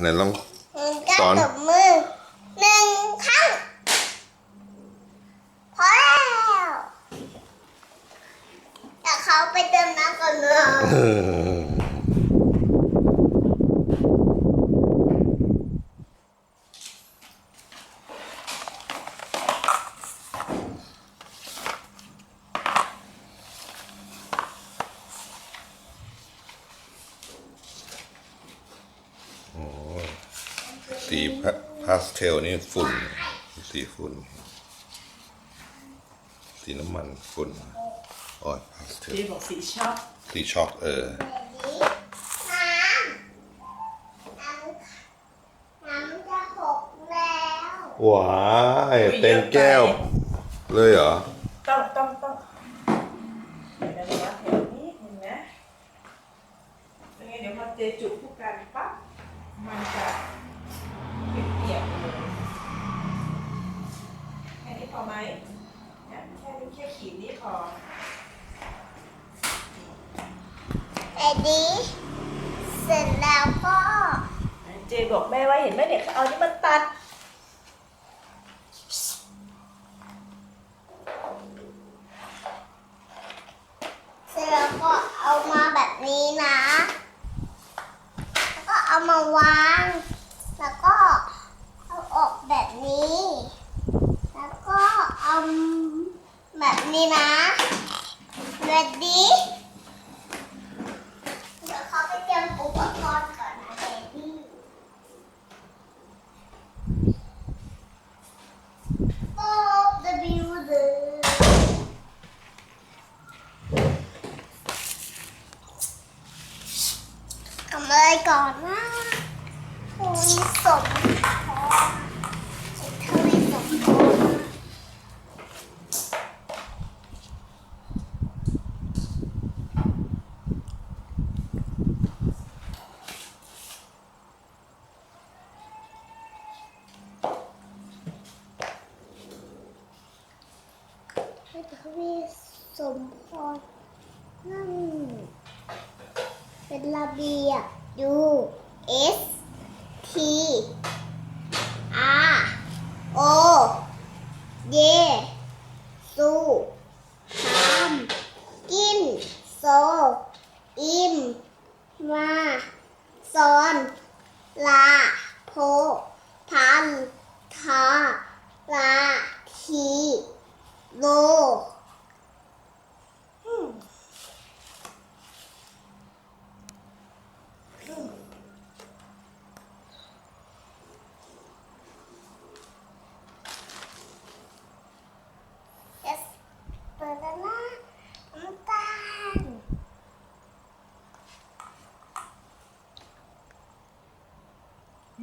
ไหนลองก็สอนตบมือหนึ่งครั้งพอแล้วแต่เขาไปเติมน้ำก่อนเนอะเออ สีพาพาสเทลนี่ฝุ่น สีฝุ่น สีน้ำมันฝุ่นอ๋อพาสเทลเจ๊บอกสีช็อกสีช็อกเออน้ำน้ำน้ำจะหกแล้วว้ายเต็มแก้ว เลยเหรอ ต้องต้องต้องเดี๋ยวนะว่าแถวนี้เห็นไหมยังไงเดี๋ยวพอเจจุผู้กันปั๊บ มันจะเปียกๆเลยแค่นี้พอไหมแค่นี้แค่ขีดนี้พอแต่ดีเสร็จแล้วก็เจบอกแม่ว่าเห็นไหมเด็กเอานี่มันตัดเสร็จแล้วก็เอามาแบบนี้นะ เอามาวาง แล้วก็เอาออกแบบนี้ แล้วก็เอาแบบนี้นะเรดดี้เดี๋ยวเขาไปเตรียมอุปกรณ์ก่อนนะเบบี้โอ้เดบิวเดอร์ทำอะไรก่อนนะ มทวีสมพรให้ทวีสมพรนั่นเป็นระเบียบ U S 키, 아, 오, 예.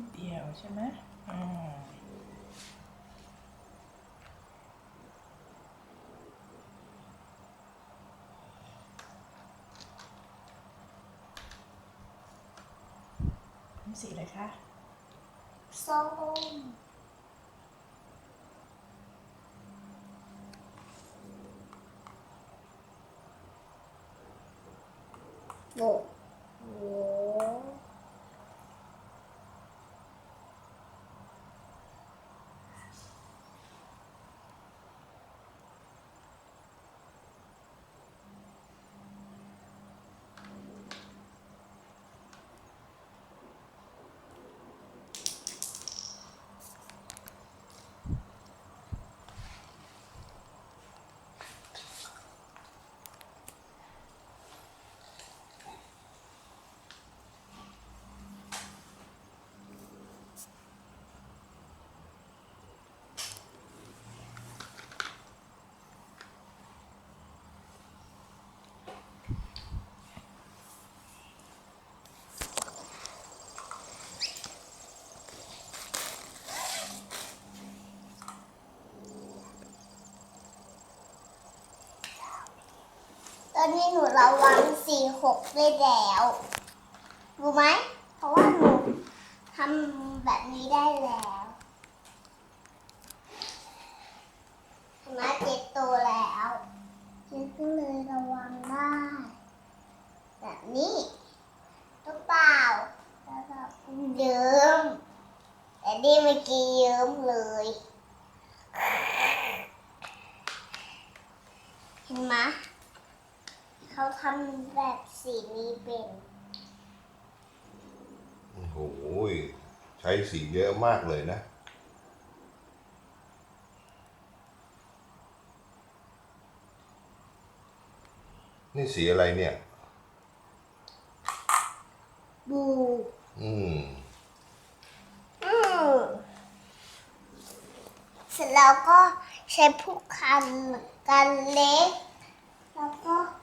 ดเดียวใช่ไหมอ่าสีอะไรคะส้มโบโบต อนนี้หนูระวังสี่หกได้แล้วรู้ไหมเพราะว่าหนูทำแบบนี้ได้แล้วเห็นไหมเจ็ดโตแล้วเจ็ดก็เลยระวังได้แบบนี้หรือเปล่าแล้วก็เดิมดี้เมื่อกี้เยิ้มเลยเห็นไหม เขาทำแบบสีนี้เป็นโอ้โหใช้สีเยอะมากเลยนะ นี่สีอะไรเนี่ย บู อืม อืมเสร็จแล้วก็ใช้ผู้คันกันเล็ก แล้วก็เอา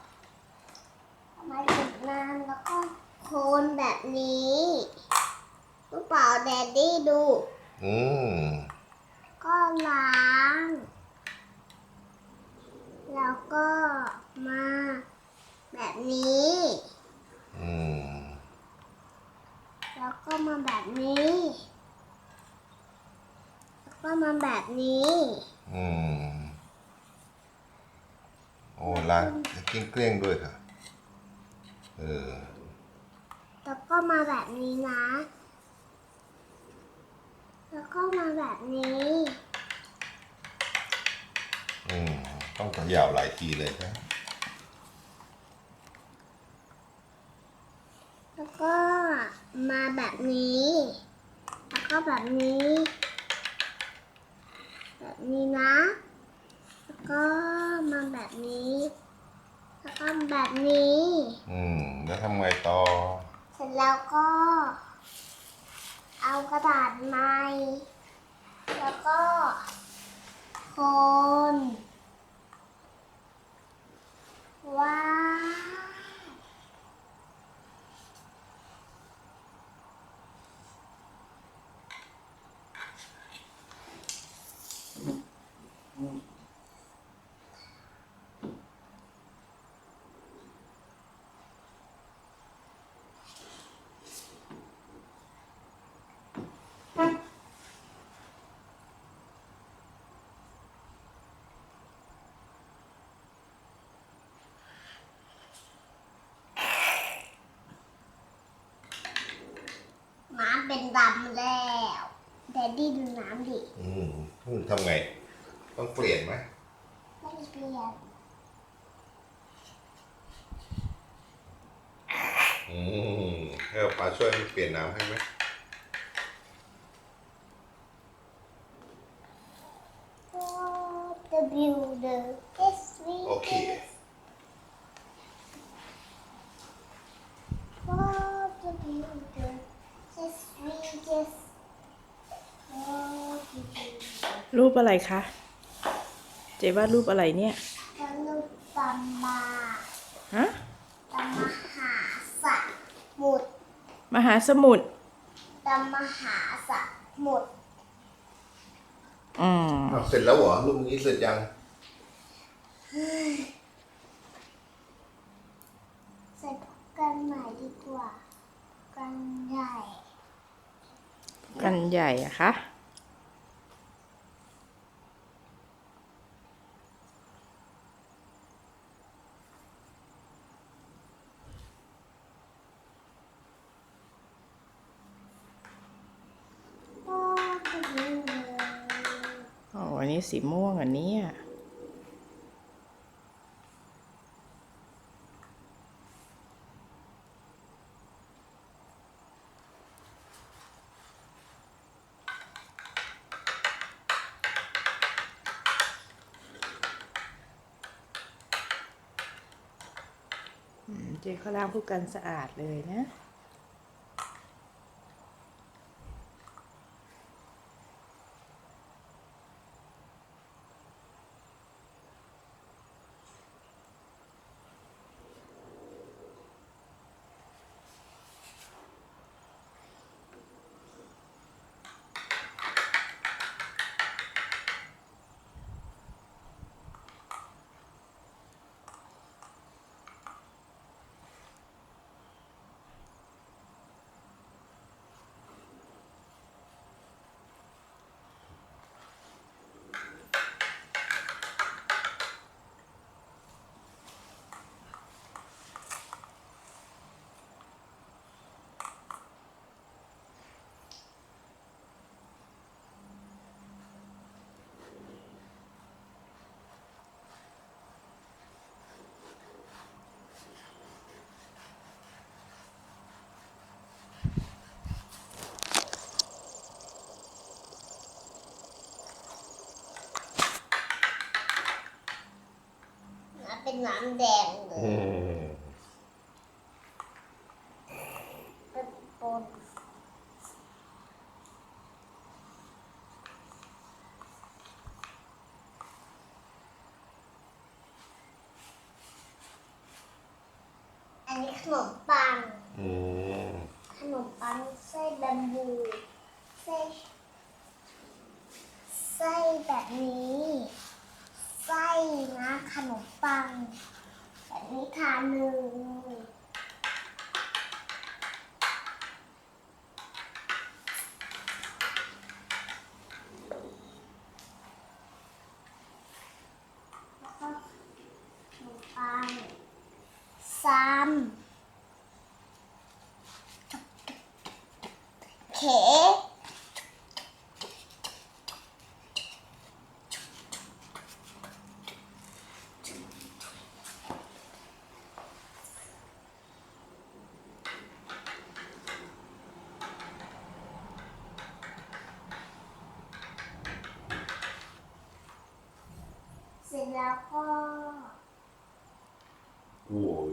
มาจุดน้ำแล้วก็โคนแบบนี้รู้เป่าแดดดี้ดู อืม ก็ล้าง แล้วก็มาแบบนี้ อืม แล้วก็มาแบบนี้ แล้วก็มาแบบนี้ อืม โอ้ล้างเกลี้ยงๆด้วยค่ะ เออ แล้วก็มาแบบนี้นะ แล้วก็มาแบบนี้ อืม ต้องเขย่าหลายทีเลยครับแล้วก็มาแบบนี้ แล้วก็แบบนี้ แบบนี้นะ แล้วก็มาแบบนี้ แล้วก็แบบนี้ อืม แล้วทำไงต่อ เสร็จแล้วก็ เอากระดาษไม้แล้วก็โคนว้าว น้ำ เป็นดำแล้วแดดดี้ดูน้ำดิอืมอืมทำไง ต้องเปลี่ยนไหมไม่เปลี่ยนอืมให้ป้าช่วยเปลี่ยนน้ำให้ไหม What the builder is sweet โอเค What the builder is sweet What the builder รูปอะไรคะ เจ๊วาดรูปอะไรเนี่ยสนุกตำมาฮะตำมหาสมุทรมหาสมุทรตำมหาสมุทรอืมอ้าวเสร็จแล้วเหรอรูปนี้เสร็จยัง ใส่กันใหม่ดีกว่า กันใหญ่ กันใหญ่อะคะ What the builder อ๋ออันนี้ สีม่วงอันนี้เจ๊เขาล้างผู้กันสะอาดเลยนะ น้ำแดงเล อื ย ม เป็นปนอันนี้ขนมปัง อืม ขนมปังไส้แบมบูไส้ไส้แบบนี้ ไส้นะขนมปัง แบบ นี้ทานหนึ่งแล้วก็ขนมปังซ้ำเขเสร็จแล้วก็ โอ้ย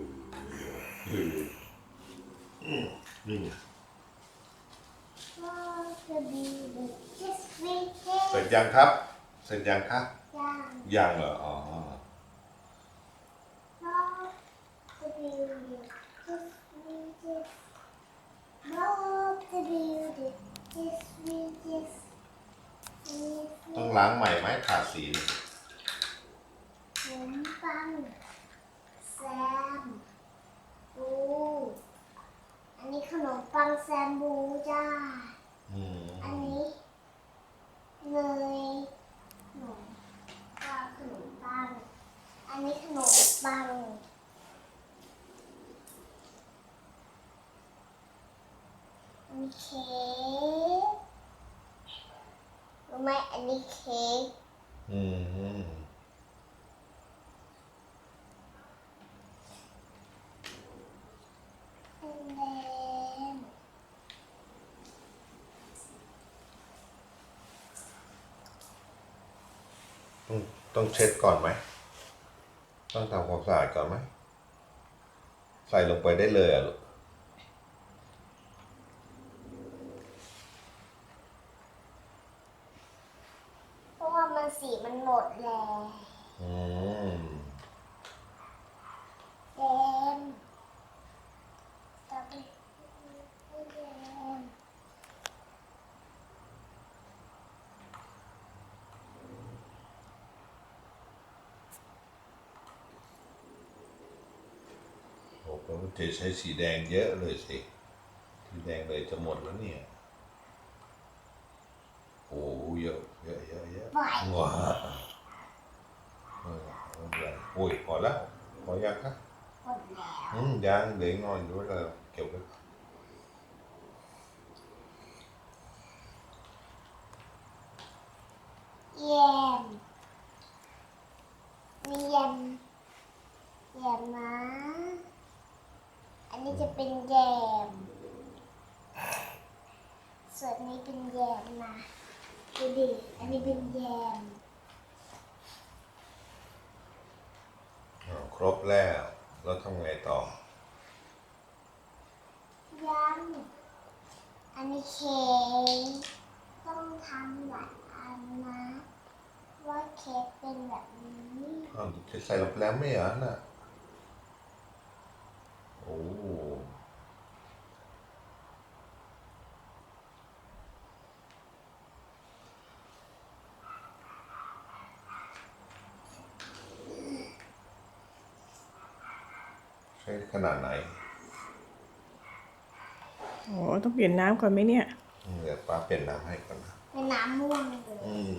นี่ไงเสร็จยังครับ เสร็จยังครับยังเหรอ อ๋อ ต้องล้างใหม่ไหมขาดสีขนมปัง แซมบูอันนี้ขนมปังแซมบูจ้า อืมอันนี้เนยขนมปังขนมปัง อันนี้ขนมปัง อันนี้เค้กรู้ไหมอันนี้เค้กอืม เป็นแดง ต้องต้องเช็ดก่อนไหม ต้องทำความสะอาดก่อนไหม ใส่ลงไปได้เลยอะลูกเพราะว่ามันสีมันหมดแล้วอืม แดงตอนนี้ไม่แดง โอ้โหมัน จะใช้สีแดงเยอะเลยสิ สีแดงเลยจะหมดแล้วเนี่ยโอ้โหเยอะเยอะเยอะเยอะไหวว้าเออไม่เป็นไรโอ้ยพอแล้วพอยังครับหมดแล้วอืมยังเหลืออีกหน่อยด้วยเลยเก็บไว้ก่อน แยมนี่แยมแยมนะ อันนี้จะเป็นแยม ส่วนนี้เป็นแยมนะดูดิอันนี้เป็นแยมอ้าวครบแล้วแล้วทำไงต่อ ยังอันนี้เค้กต้องทำหลายอันนะ ว่าเค้กเป็นแบบนี้อ้าวจะใส่ลงไปแล้วไม่เหรอน่ะโอ้ใช้ ขนาดไหนโอ้ต้องเปลี่ยนน้ำก่อนไหมเนี่ยอืมเดี๋ยวป้าเปลี่ยนน้ำให้ก่อนนะเป็นน้ำม่วงเลย อืม